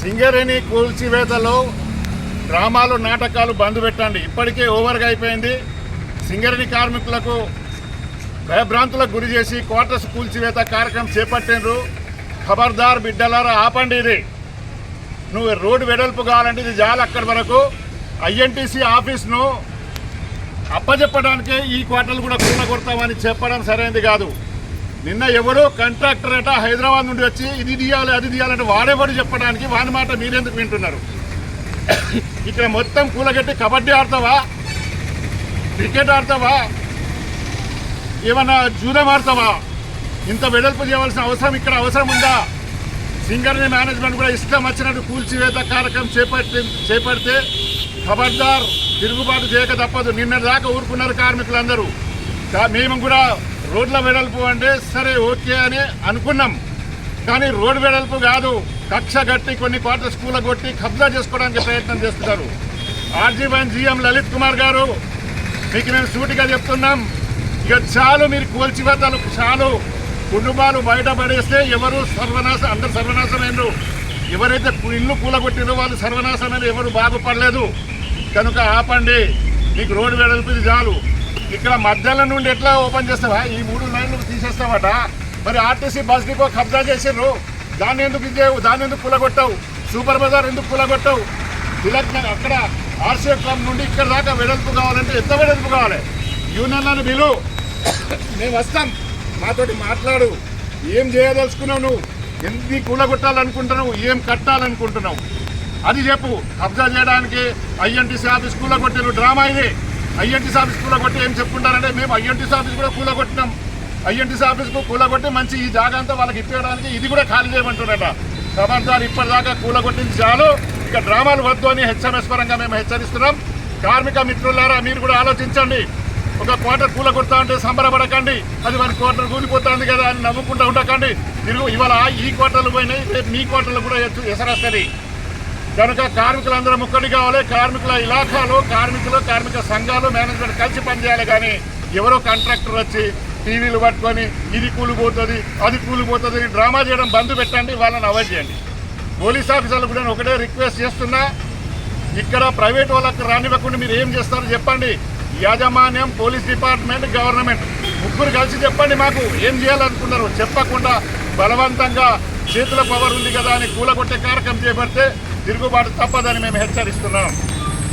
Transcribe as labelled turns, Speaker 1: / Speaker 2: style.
Speaker 1: సింగరేణి కూల్చివేతలో డ్రామాలు నాటకాలు బంద్ పెట్టండి. ఇప్పటికే ఓవర్గా అయిపోయింది. సింగరేణి కార్మికులకు భయభ్రాంతులకు గురి చేసి క్వార్టర్స్ కూల్చివేత కార్యక్రమం చేపట్టిండ్రు. ఖబర్దార్ బిడ్డలారా ఆపండి ఇది. నువ్వు రోడ్డు వెడల్పు కావాలంటే ఇది జాలి అక్కడి వరకు. ఐఎన్టీసీ ఆఫీస్ను అప్పచెప్పడానికే ఈ క్వార్టర్లు కూడా కూలగొడతామని చెప్పడం సరైనది కాదు. నిన్న ఎవరో కాంట్రాక్టర్ అట హైదరాబాద్ నుండి వచ్చి ఇది తీయాలి అది తీయాలంటే వాడేవాడు చెప్పడానికి వాని మాట మీరెందుకు వింటున్నారు? ఇక్కడ మొత్తం కూలగట్టి కబడ్డీ ఆడతావా? క్రికెట్ ఆడతావా? ఏమన్నా జూదం ఆడతావా? ఇంత వెడల్పు చేయవలసిన అవసరం ఇక్కడ అవసరం ఉందా? సింగర్ని మేనేజ్మెంట్ కూడా ఇష్టం వచ్చినట్టు కూల్చివేత కార్యక్రమం చేపట్టి చేపడితే ఖబర్దార్ తిరుగుబాటు చేయక తప్పదు. నిన్న దాకా ఊరుకున్నారు కార్మికులందరూ. మేము కూడా రోడ్ల వెడల్పు అంటే సరే ఓకే అని అనుకున్నాం. కానీ రోడ్డు వెడల్పు కాదు. కక్ష గట్టి కొన్ని క్వార్టర్ స్కూళ్ళ కొట్టి కబ్జా చేసుకోవడానికి ప్రయత్నం చేస్తున్నారు. ఆర్జీవన్ జిఎం లలిత్ కుమార్ గారు మీకు మేము సూటిగా చెప్తున్నాం. ఇక చాలు మీరు కూల్చివేతలు చాలు. కుటుంబాలు బయటపడేస్తే ఎవరు సర్వనాశ అందరు సర్వనాశమైనరు. ఎవరైతే ఇల్లు కూలగొట్టినో వాళ్ళు సర్వనాశమైన ఎవరు బాగుపడలేదు. కనుక ఆపండి. మీకు రోడ్డు వెడల్పు ఇది చాలు. ఇక్కడ మధ్యాహ్నం నుండి ఎట్లా ఓపెన్ చేస్తావా? ఈ మూడు లైన్లు తీసేస్తావట. మరి ఆర్టీసీ బస్ డిపో కబ్జా చేసిర్రు దాన్ని ఎందుకు ఇచ్చేవు దాన్ని ఎందుకు కూలగొట్టావు? సూపర్ బజార్ ఎందుకు కూలగొట్టావు? తిలక్ అక్కడ ఆర్సీ క్లబ్ నుండి ఇక్కడ దాకా వెడల్పు కావాలంటే ఎంత వెడల్పు కావాలి? యూనియన్లను బిలు మేము వస్తాం. మాతోటి మాట్లాడు. ఏం చేయదలుచుకున్నావు నువ్వు? ఎన్ని కూలగొట్టాలనుకుంటున్నావు? ఏం కట్టాలనుకుంటున్నావు? అది చెప్పు. కబ్జా చేయడానికి ఐఎన్టీసీ ఆఫీస్ కూలగొట్టిన డ్రామా ఇది. ఐఎన్టీసీ ఆఫీస్ కూలగొట్టి ఏం చెప్పుకుంటారంటే మేము ఐఎన్టీసీ ఆఫీస్ కూడా కూలగొట్టినాం. ఐఎన్టీసీ ఆఫీస్కు కూలగొట్టి మంచి ఈ జాగా అంతా వాళ్ళకి ఇప్పేయడానికి ఇది కూడా ఖాళీ చేయమంటున్నట ఖబర్దార్ ఇప్పటిదాకా కూలగొట్టింది చాలు. ఇక డ్రామాలు వద్దు అని హెచ్ఎంఎస్ పరంగా మేము హెచ్చరిస్తున్నాం. కార్మిక మిత్రులారా మీరు కూడా ఆలోచించండి. ఒక క్వార్టర్ కూల కొడతా అంటే సంబరపడకండి. అది మన క్వార్టర్ కూలిపోతుంది కదా అని నవ్వుకుంటూ ఉండకండి. తిరుగు ఇవాళ ఈ క్వార్టర్లు పోయినాయి రేపు మీ క్వార్టర్లు కూడా ఎత్తు- కనుక కార్మికులందరూ ముక్కడి కావాలి. కార్మికుల ఇలాఖాలు కార్మికులు కార్మిక సంఘాలు మేనేజ్మెంట్ కలిసి పనిచేయాలి కానీ ఎవరో కాంట్రాక్టర్ వచ్చి టీవీలు పట్టుకొని ఇది కూలిపోతుంది అది కూలిపోతుంది డ్రామా చేయడం బంద్ పెట్టండి వాళ్ళని అవాయిడ్ చేయండి. పోలీస్ ఆఫీసర్లు కూడా నేను ఒకటే రిక్వెస్ట్ చేస్తున్నా ఇక్కడ ప్రైవేట్ వాళ్ళకి రానివ్వకుండా మీరు ఏం చేస్తారో చెప్పండి. యాజమాన్యం పోలీస్ డిపార్ట్మెంట్ గవర్నమెంట్ ముగ్గురు కలిసి చెప్పండి మాకు ఏం చేయాలనుకున్నారు చెప్పకుండా బలవంతంగా చేతుల పవర్ ఉంది కదా అని కూలగొట్టే కార్యక్రమం చేపడితే తిరుగుబాటు తప్పదని మేము హెచ్చరిస్తున్నాం.